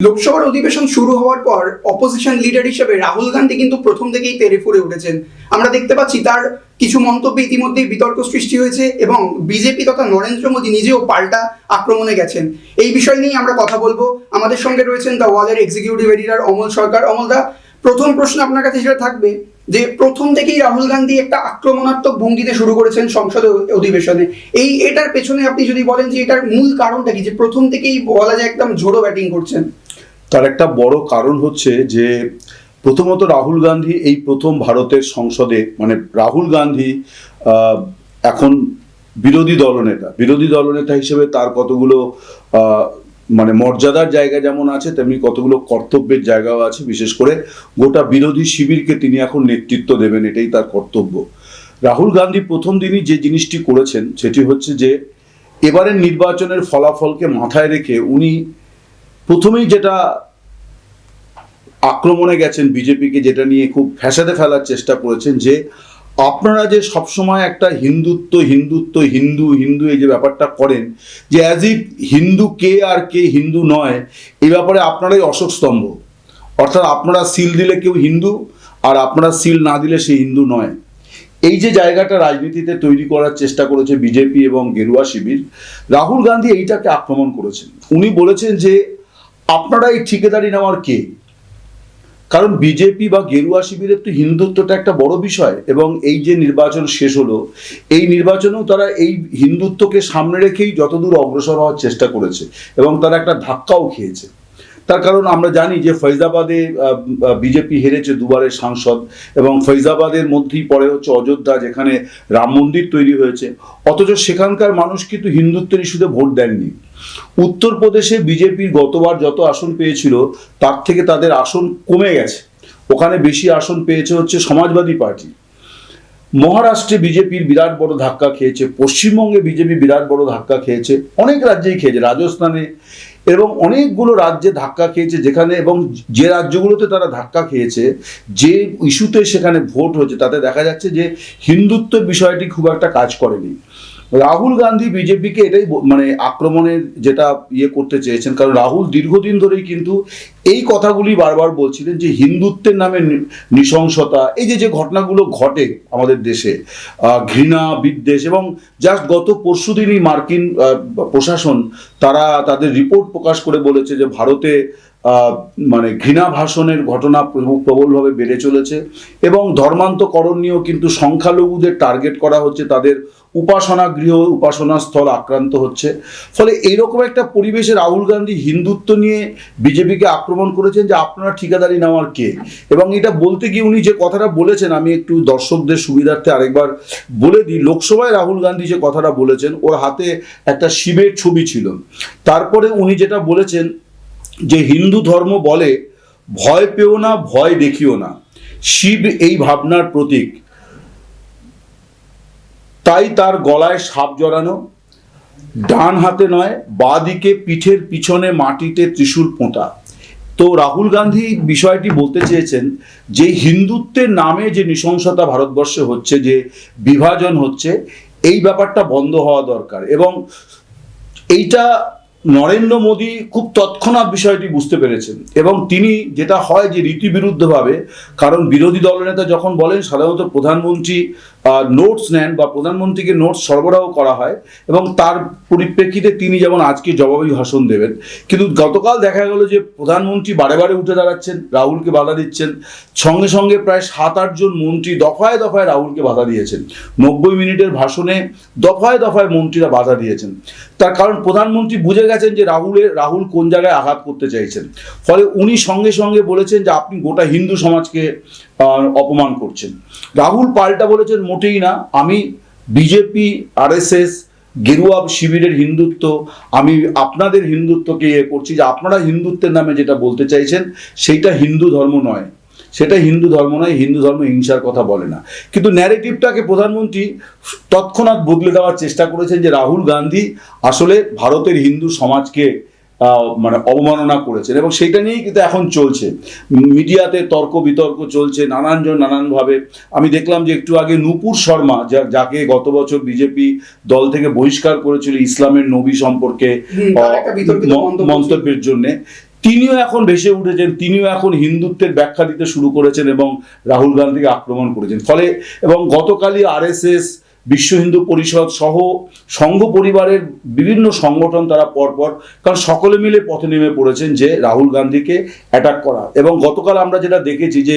লোকসভার অধিবেশন শুরু হওয়ার পর অপোজিশন লিডার হিসেবে রাহুল গান্ধী কিন্তু প্রথম থেকেই তেড়ে ফুড়ে উঠেছেন। আমরা দেখতে পাচ্ছি তার কিছু মন্তব্যে ইতিমধ্যেই বিতর্ক সৃষ্টি হয়েছে এবং বিজেপি তথা নরেন্দ্র মোদী নিজেও পাল্টা আক্রমণে গেছেন। এই বিষয় নিয়েই আমরা কথা বলব। আমাদের সঙ্গে রয়েছেন দ্য ওয়ালের এক্সিকিউটিভ এডিটর অমল সরকার। অমল দা, প্রথম প্রশ্ন আপনার কাছে যেটা থাকবে যে প্রথম থেকেই রাহুল গান্ধী একটা আক্রমণাত্মক ভঙ্গিতে শুরু করেছেন সংসদ অধিবেশনে। এই এটার পেছনে আপনি যদি বলেন যে এটার মূল কারণটা কি? যে প্রথম থেকেই বলা যায় একদম ঝোড়ো ব্যাটিং করছেন। তার একটা বড় কারণ হচ্ছে যে প্রথমত রাহুল গান্ধী এই প্রথম ভারতের সংসদে মানে রাহুল গান্ধী এখন বিরোধী দলনেতা। বিরোধী দলনেতা হিসেবে তার কতগুলো মানে মর্যাদার জায়গা যেমন আছে, তেমনি কতগুলো কর্তব্যের জায়গাও আছে। বিশেষ করে গোটা বিরোধী শিবিরকে তিনি এখন নেতৃত্ব দেবেন, এটাই তার কর্তব্য। রাহুল গান্ধী প্রথম দিনই যে জিনিসটি করেছেন, সেটি হচ্ছে যে এবারের নির্বাচনের ফলাফলকে মাথায় রেখে উনি প্রথমেই যেটা আক্রমণে গেছেন বিজেপিকে, যেটা নিয়ে খুব ফ্যাসাদে ফেলার চেষ্টা করেছেন যে আপনারা যে সবসময় একটা হিন্দুত্ব হিন্দুত্ব, হিন্দু হিন্দু এই যে ব্যাপারটা করেন, যে অ্যাজ ইফ হিন্দু কে আর কে হিন্দু নয়, এই ব্যাপারে আপনারাই অশোক স্তম্ভ। অর্থাৎ আপনারা সিল দিলে কেউ হিন্দু আর আপনারা সিল না দিলে সে হিন্দু নয়। এই যে জায়গাটা রাজনীতিতে তৈরি করার চেষ্টা করেছে বিজেপি এবং গেরুয়া শিবির, রাহুল গান্ধী এইটাকে আক্রমণ করেছেন। উনি বলেছেন যে, আপনারা এই ঠিকাদারি নেওয়ার কে? কারণ বিজেপি বা গেরুয়া শিবিরের তো হিন্দুত্বটা একটা বড় বিষয়, এবং এই যে নির্বাচন শেষ হলো, এই নির্বাচনেও তারা এই হিন্দুত্বকে সামনে রেখেই যতদূর অগ্রসর হওয়ার চেষ্টা করেছে, এবং তারা একটা ধাক্কাও খেয়েছে। তার কারণ আমরা জানি যে ফৈজাবাদে বিজেপি হেরেছে দুবারের সাংসদ এবং ফৈজাবাদের মধ্যেই পরে হচ্ছে অযোধ্যা যেখানে রাম মন্দির তৈরি হয়েছে। অথচ সেখানকার মানুষ কিন্তু হিন্দুত্বের ইস্যুতে ভোট দেননি। উত্তরপ্রদেশে বিজেপির গতবার যত আসন পেয়েছিল, তার থেকে তাদের আসন কমে গেছে। ওখানে বেশি আসন পেয়েছে হচ্ছে সমাজবাদী পার্টি। মহারাষ্ট্রে বিজেপির বিরাট বড় ধাক্কা খেয়েছে, পশ্চিমবঙ্গে বিজেপি বিরাট বড় ধাক্কা খেয়েছে, অনেক রাজ্যেই খেয়েছে, রাজস্থানে এবং অনেকগুলো রাজ্যে ধাক্কা খেয়েছে যেখানে এবং যে রাজ্যগুলোতে তারা ধাক্কা খেয়েছে, যে ইস্যুতে সেখানে ভোট হয়েছে, তাতে দেখা যাচ্ছে যে হিন্দুত্বের বিষয়টি খুব একটা কাজ করেনি। রাহুল গান্ধী বিজেপিকে এটাই মানে আক্রমণের যেটা ইয়ে করতে চেয়েছেন, কারণ রাহুল দীর্ঘদিন ধরেই কিন্তু এই কথাগুলি বারবার বলছিলেন যে হিন্দুত্বের নামে নৃশংসতা, এই যে যে ঘটনাগুলো ঘটে আমাদের দেশে ঘৃণা, বিদ্বেষ এবং জাস্ট গত পরশুদিনই মার্কিন প্রশাসন তারা তাদের রিপোর্ট প্রকাশ করে বলেছে যে ভারতে মানে ঘৃণা ভাষণের ঘটনা প্রবলভাবে বেড়ে চলেছে এবং ধর্মান্তকরণ নিয়েও কিন্তু সংখ্যালঘুদের টার্গেট করা হচ্ছে, তাদের উপাসনা গৃহ উপাসনা স্থল আক্রান্ত হচ্ছে। ফলে এইরকম একটা পরিবেশে রাহুল গান্ধী হিন্দুত্ব নিয়ে বিজেপিকে আক্রমণ করেছেন যে আপনারা ঠিকাদারি নেওয়ার কে? এবং এটা বলতে গিয়ে উনি যে কথাটা বলেছেন, আমি একটু দর্শকদের সুবিধার্থে আরেকবার বলে দিই। লোকসভায় রাহুল গান্ধী যে কথাটা বলেছেন, ওর হাতে একটা শিবের ছবি ছিল। তারপরে উনি যেটা বলেছেন যে হিন্দু ধর্ম বলে, ভয় পেও না, ভয় দেখিও না। শিব এই ভাবনার প্রতীক। তাই তার গলায় সাপ জড়ানো, ডান হাতে নয়, বাঁ দিকে পিঠের পিছনে মাটিতে ত্রিশূল পোঁতা। তো রাহুল গান্ধী বিষয়টি বলতে চেয়েছেন যে হিন্দুত্বের নামে যে নৃশংসতা ভারতবর্ষে হচ্ছে, যে বিভাজন হচ্ছে, এই ব্যাপারটা বন্ধ হওয়া দরকার। এবং এইটা নরেন্দ্র মোদী খুব তৎক্ষণাৎ বিষয়টি বুঝতে পেরেছেন। এবং তিনি যেটা হয় যে রীতিবিরুদ্ধভাবে, কারণ বিরোধী দলনেতা যখন বলেন, সাধারণত প্রধানমন্ত্রী নোটস নেন বা প্রধানমন্ত্রীকে নোটস সরবরাহ করা হয় এবং তার পরিপ্রেক্ষিতে তিনি যেমন আজকে জবাবি ভাষণ দেবেন। কিন্তু গতকাল দেখা গেল যে প্রধানমন্ত্রী বারে বারে উঠে দাঁড়াচ্ছেন, রাহুলকে বাধা দিচ্ছেন, সঙ্গে সঙ্গে প্রায় সাত আটজন মন্ত্রী দফায় দফায় রাহুলকে বাধা দিয়েছেন। নব্বই মিনিটের ভাষণে দফায় দফায় মন্ত্রীরা বাধা দিয়েছেন। তার কারণ প্রধানমন্ত্রী বুঝে গেছেন যে রাহুলের রাহুল কোন জায়গায় আঘাত করতে চাইছেন। ফলে উনি সঙ্গে সঙ্গে বলেছেন যে আপনি গোটা হিন্দু সমাজকে অপমান করছেন। রাহুল পাল্টা বলেছেন মোটেই না। আমি বিজেপি, আরএসএস, গেরুয়া শিবিরের হিন্দুত্ব, আমি আপনাদের হিন্দুত্বকে ইয়ে করছি যে আপনারা হিন্দুত্বের নামে যেটা বলতে চাইছেন সেইটা হিন্দু ধর্ম নয়। সেটা হিন্দু ধর্ম নয়, হিন্দু ধর্ম হিংসার কথা বলে না। কিন্তু ন্যারেটিভটাকে প্রধানমন্ত্রী তৎক্ষণাৎ বদলে দেওয়ার চেষ্টা করেছেন যে রাহুল গান্ধী আসলে ভারতের হিন্দু সমাজকে মানে অবমাননা করেছেন এবং সেটা নিয়েই কিন্তু এখন চলছে। মিডিয়াতে তর্ক বিতর্ক চলছে নানানজন নানানভাবে। আমি দেখলাম যে একটু আগে নূপুর শর্মা যা যাকে গত বছর বিজেপি দল থেকে বহিষ্কার করেছিল ইসলামের নবী সম্পর্কে। মন্তব্যের জন্যে তিনিও এখন ভেসে উঠেছেন তিনিও এখন হিন্দুত্বের ব্যাখ্যা দিতে শুরু করেছেন এবং রাহুল গান্ধীকে আক্রমণ করেছেন। ফলে এবং গতকালই আরএসএস বিশ্ব হিন্দু পরিষদ সহ সংঘ পরিবারের বিভিন্ন সংগঠন তারা পরপর কারণ সকলে মিলে পথে নেমে পড়েছেন যে রাহুল গান্ধীকে অ্যাটাক করা। এবং গতকাল আমরা যেটা দেখেছি যে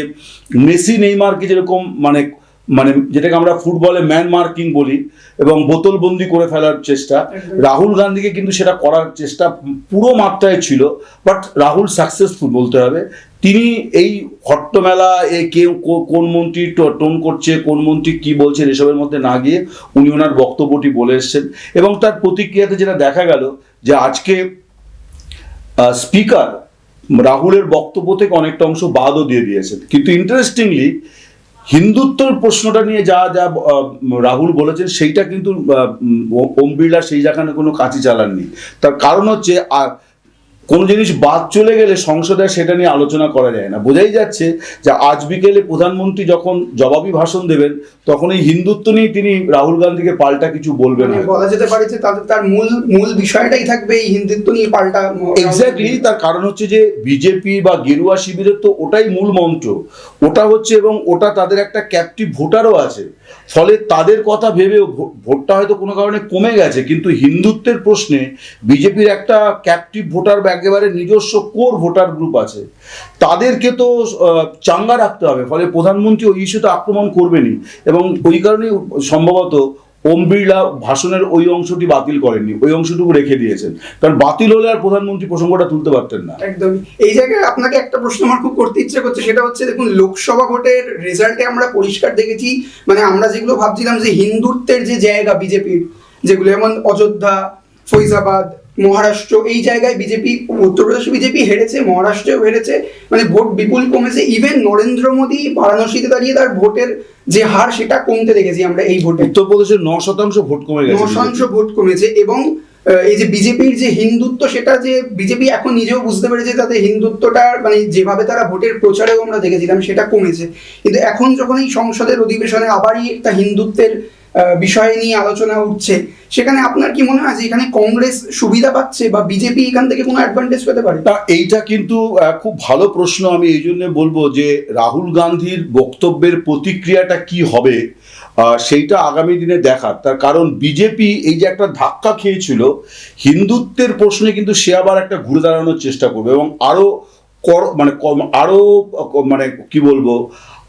মেসি নেইমারকে যেরকম মানে মানে যেটাকে আমরা ফুটবলে ম্যান মার্কিং বলি এবং বোতলবন্দি করে ফেলার চেষ্টা রাহুল গান্ধীকে কিন্তু সেটা করার চেষ্টা পুরো মাত্রায় ছিল বাট রাহুল সাকসেসফুল বলতে হবে। তিনি এই হট্টমেলা, এ কে, কোন মন্ত্রী টোন করছে, কোন মন্ত্রী কি বলছেন এসবের মধ্যে না গিয়ে উনি ওনার বক্তব্যটি বলে এসছেন। এবং তার প্রতিক্রিয়াতে যেটা দেখা গেল যে আজকে স্পিকার রাহুলের বক্তব্য থেকে অনেকটা অংশ বাদও দিয়ে দিয়েছেন। কিন্তু ইন্টারেস্টিংলি, হিন্দুত্বর প্রশ্নটা নিয়ে যা যা রাহুল বলেছেন সেইটা কিন্তু ওম বিড়লা সেই জায়গায় কোনো কাঁচি চালাননি। তার কারণ হচ্ছে কোনো জিনিস বাদ চলে গেলে সংসদে সেটা নিয়ে আলোচনা করা যায় না। বোঝাই যাচ্ছে যে আজ বিকেলে প্রধানমন্ত্রী যখন জবাবি ভাষণ দেবেন তখন এই হিন্দুত্ব নিয়ে তিনি রাহুল গান্ধীকে পাল্টা কিছু বলবেন মানে বলা যেতে পারে যে তাদের তার মূল মূল বিষয়টাই থাকবে এই হিন্দুত্ব নিয়ে পাল্টা এক্স্যাক্টলি তার কারণ হচ্ছে যে বিজেপি বা গেরুয়া শিবিরের তো ওটাই মূল মন্ত্র। ওটা হচ্ছে এবং ওটা তাদের একটা ক্যাপটিভ ভোটারও আছে। ফলে তাদের কথা ভেবেও ভো- ভোটটা হয়তো কোনো কারণে কমে গেছে। কিন্তু হিন্দুত্বের প্রশ্নে বিজেপির একটা ক্যাপটিভ ভোটার বা একেবারে নিজস্ব কোর ভোটার গ্রুপ আছে। তাদেরকে তো চাঙ্গা রাখতে হবে, ফলে প্রধানমন্ত্রী ওই ইস্যুতে আক্রমণ করবেনই। এবং ওই কারণে সম্ভবত ওম বিড়লা ভাষণের ওই অংশটি বাতিল করেননি, ওই অংশটুকু রেখে দিয়েছেন। কারণ বাতিল হলে আর প্রধানমন্ত্রী প্রসঙ্গটা তুলতে পারতেন না। একদমই। এই জায়গায় আপনাকে একটা প্রশ্ন আমার খুব করতে ইচ্ছে করছে, সেটা হচ্ছে দেখুন, লোকসভা ভোটের রেজাল্টে আমরা পরিষ্কার দেখেছি মানে আমরা যেগুলো ভাবছিলাম যে হিন্দুত্বের যে জায়গা বিজেপির, যেগুলো যেমন অযোধ্যা, ফৈজাবাদ মহারাষ্ট্র এই জায়গায় বিজেপি উত্তরপ্রদেশ বিজেপি হেরেছে মহারাষ্ট্রেও হেরেছে। মানে ভোট বিপুল কমেছে। ইভেন নরেন্দ্র মোদী বারাণসীতে দাঁড়িয়ে তার ভোটের যে হার সেটা কমতে দেখেছি আমরা এই ভোটে। উত্তরপ্রদেশের ন শতাংশ ভোট কমে গেছে ন শতাংশ ভোট কমেছে এবং এই যে বিজেপির যে হিন্দুত্ব সেটা যে বিজেপি এখন নিজেও বুঝতে পেরেছে তাতে হিন্দুত্বটা মানে যেভাবে তারা ভোটের প্রচারেও আমরা দেখেছিলাম সেটা কমেছে। কিন্তু এখন যখন এই সংসদের অধিবেশনে আবারই একটা হিন্দুত্বের বিষয় নিয়ে আলোচনা উঠছে। সেখানে আপনার কি মনে হয় যে এখানে কংগ্রেস সুবিধা পাচ্ছে বা বিজেপি এখান থেকে কোনো অ্যাডভান্টেজ পেতে পারে? তা এইটা কিন্তু খুব ভালো প্রশ্ন আমি এই জন্য বলব যে রাহুল গান্ধীর বক্তব্যের প্রতিক্রিয়াটা কি হবে সেইটা আগামী দিনে দেখার। তার কারণ বিজেপি এই যে একটা ধাক্কা খেয়েছিল, হিন্দুত্বের প্রশ্নে কিন্তু সে আবার একটা ঘুরে দাঁড়ানোর চেষ্টা করবে এবং আরও কর মানে কম- আরও মানে কি বলব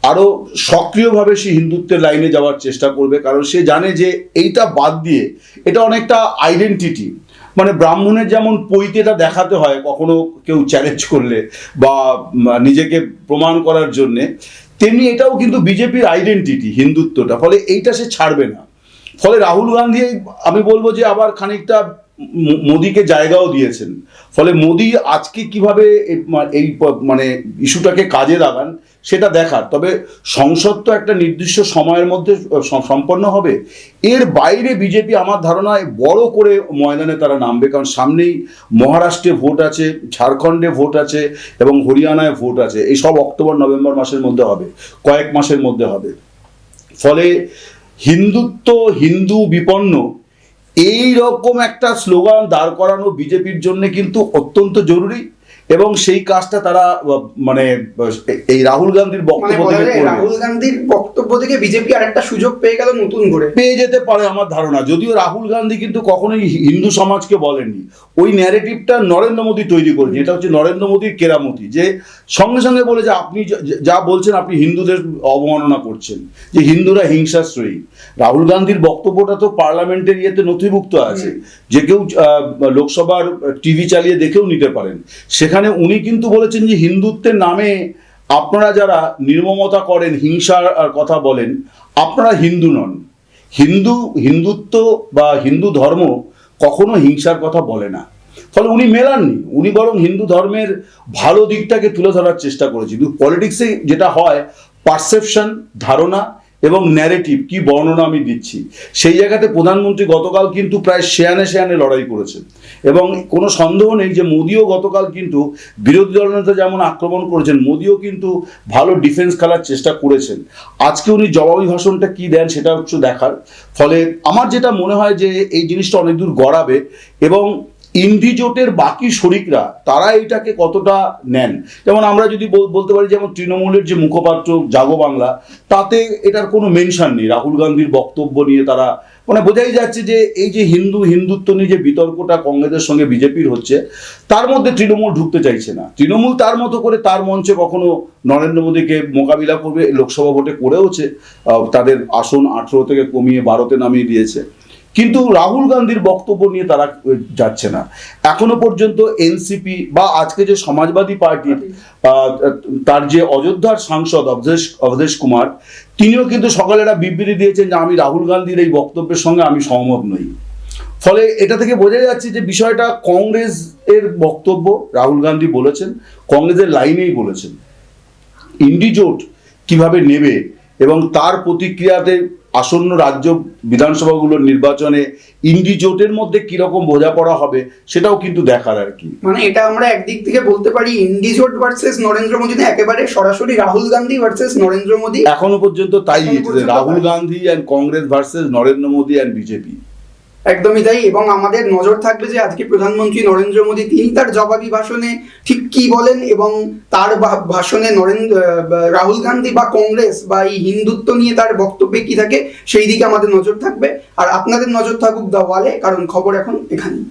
আরও সক্রিয়ভাবে সে হিন্দুত্বের লাইনে যাওয়ার চেষ্টা করবে, কারণ সে জানে যে এইটা বাদ দিয়ে এটা অনেকটা আইডেন্টিটি মানে ব্রাহ্মণের যেমন পৈতেটা দেখাতে হয় কখনো কেউ চ্যালেঞ্জ করলে বা নিজেকে প্রমাণ করার জন্যে, তেমনি এটাও কিন্তু বিজেপির আইডেন্টিটি হিন্দুত্বটা। ফলে এইটা সে ছাড়বে না। ফলে রাহুল গান্ধী, আমি বলব যে আবার খানিকটা মোদিকে জায়গাও দিয়েছেন। ফলে মোদি আজকে কীভাবে এই- মানে ইস্যুটাকে কাজে লাগান, সেটা দেখার। তবে সংসদ তো একটা নির্দিষ্ট সময়ের মধ্যে সম্পন্ন হবে। এর বাইরে বিজেপি আমার ধারণায় বড় করে ময়দানে তারা নামবে, কারণ সামনেই মহারাষ্ট্রে ভোট আছে, ঝাড়খণ্ডে ভোট আছে, এবং হরিয়ানায় ভোট আছে। এই সব অক্টোবর, নভেম্বর মাসের মধ্যে হবে, কয়েক মাসের মধ্যে হবে। ফলে হিন্দুত্ব হিন্দু বিপন্ন এই রকম একটা স্লোগান দাঁড় করানো বিজেপির জন্য কিন্তু অত্যন্ত জরুরি। এবং সেই কাজটা তারা মানে এই রাহুল গান্ধীর মানে বক্তব্য থেকে রাহুল গান্ধীর বক্তব্য থেকে বিজেপি আর একটা সুযোগ পেয়ে গেল নতুন করে। পেয়ে যেতে পারে আমার ধারণা। যদিও রাহুল গান্ধী কিন্তু কখনোই হিন্দু সমাজকে বলেননি। ওই ন্যারেটিভটা নরেন্দ্র মোদী তৈরি করেছে এটা হচ্ছে নরেন্দ্র মোদীর কেরামতি যে সঙ্গে সঙ্গে বলে যে আপনি যা- বলছেন আপনি হিন্দুদের অবমাননা করছেন যে হিন্দুরা হিংসাশ্রয়ী। রাহুল গান্ধীর বক্তব্যটা তো পার্লামেন্টের ইয়েতে নথিভুক্ত আছে। যে কেউ লোকসভার টিভি চালিয়ে দেখেও নিতে পারেন। সেখানে উনি কিন্তু বলেছেন যে হিন্দুত্বের নামে আপনারা যারা নির্মমতা করেন, হিংসার কথা বলেন, আপনারা হিন্দু নন। হিন্দু, হিন্দুত্ব বা হিন্দু ধর্ম কখনো হিংসার কথা বলে না। ফলে উনি মেলাননি। উনি বরং হিন্দু ধর্মের ভালো দিকটাকে তুলে ধরার চেষ্টা করেছেন। কিন্তু পলিটিক্সে যেটা হয় পারসেপশন ধারণা এবং ন্যারেটিভ কি বর্ণনা আমি দিচ্ছি, সেই জায়গাতে প্রধানমন্ত্রী গতকাল কিন্তু প্রায় শেয়ানে শেয়ানে লড়াই করেছেন। এবং কোনো সন্দেহ নেই যে মোদিও গতকাল কিন্তু বিরোধী দলনেতা যেমন আক্রমণ করেছেন, মোদিও কিন্তু ভালো ডিফেন্স খেলার চেষ্টা করেছেন। আজকে উনি জবাবি ভাষণটা কি দেন সেটা হচ্ছে দেখার। ফলে আমার যেটা মনে হয় যে এই জিনিসটা অনেক দূর গড়াবে এবং ইন্ডিজোটের বাকি শরিকরা তারা এটাকে কতটা নেন? যেমন আমরা যদি বলতে পারি, যেমন তৃণমূলের যে মুখপাত্র জাগো বাংলা, তাতে এটার কোনো মেনশন নেই। রাহুল গান্ধীর বক্তব্য নিয়ে তারা মানে বোঝাই যাচ্ছে যে এই যে হিন্দু, হিন্দুত্ব নিয়ে যে বিতর্কটা কংগ্রেসের সঙ্গে বিজেপির হচ্ছে, তার মধ্যে তৃণমূল ঢুকতে চাইছে না। তৃণমূল তার মতো করে তার মঞ্চে কখনো নরেন্দ্র মোদীকে মোকাবিলা করবে, লোকসভা ভোটে করেওছে তাদের আসন আঠেরো থেকে কমিয়ে বারোতে নামিয়ে দিয়েছে। কিন্তু রাহুল গান্ধীর বক্তব্য নিয়ে তারা যাচ্ছে না। এখনও পর্যন্ত এনসিপি বা আজকে যে সমাজবাদী পার্টির তার যে অযোধ্যার সাংসদ অবধেশ অবধেশ কুমার তিনিও কিন্তু সকালে একটা বিবৃতি দিয়েছেন যে আমি রাহুল গান্ধীর এই বক্তব্যের সঙ্গে আমি সহমত নই। ফলে এটা থেকে বোঝা যাচ্ছে যে বিষয়টা কংগ্রেস এর বক্তব্য রাহুল গান্ধী বলেছেন কংগ্রেসের লাইনেই বলেছেন। ইন্ডিজোট কীভাবে নেবে এবং তার প্রতিক্রিয়াতে আসন্ন রাজ্য বিধানসভাগুলোর নির্বাচনে ইন্ডি জোটের মধ্যে কীরকম বোঝাপড়া হবে সেটাও কিন্তু দেখার আর কি। মানে এটা আমরা একদিক থেকে বলতে পারি ইন্ডি জোট ভার্সেস নরেন্দ্র মোদী না একেবারে সরাসরি রাহুল গান্ধী ভার্সেস নরেন্দ্র মোদী। এখনও পর্যন্ত তাই Rahul Gandhi and Congress versus Narendra Modi and BJP. একদমই তাই, এবং আমাদের নজর থাকবে যে আজকে প্রধানমন্ত্রী নরেন্দ্র মোদী, তিনি তার জবাবি ভাষণে ঠিক কি বলেন এবং তার ভাষণে নরেন্দ্র রাহুল গান্ধী বা কংগ্রেস বা এই হিন্দুত্ব নিয়ে তার বক্তব্যে কি থাকে, সেই দিকে আমাদের নজর থাকবে। আর আপনাদের নজর থাকুক দা ওয়ালে, কারণ খবর এখন এখানেই।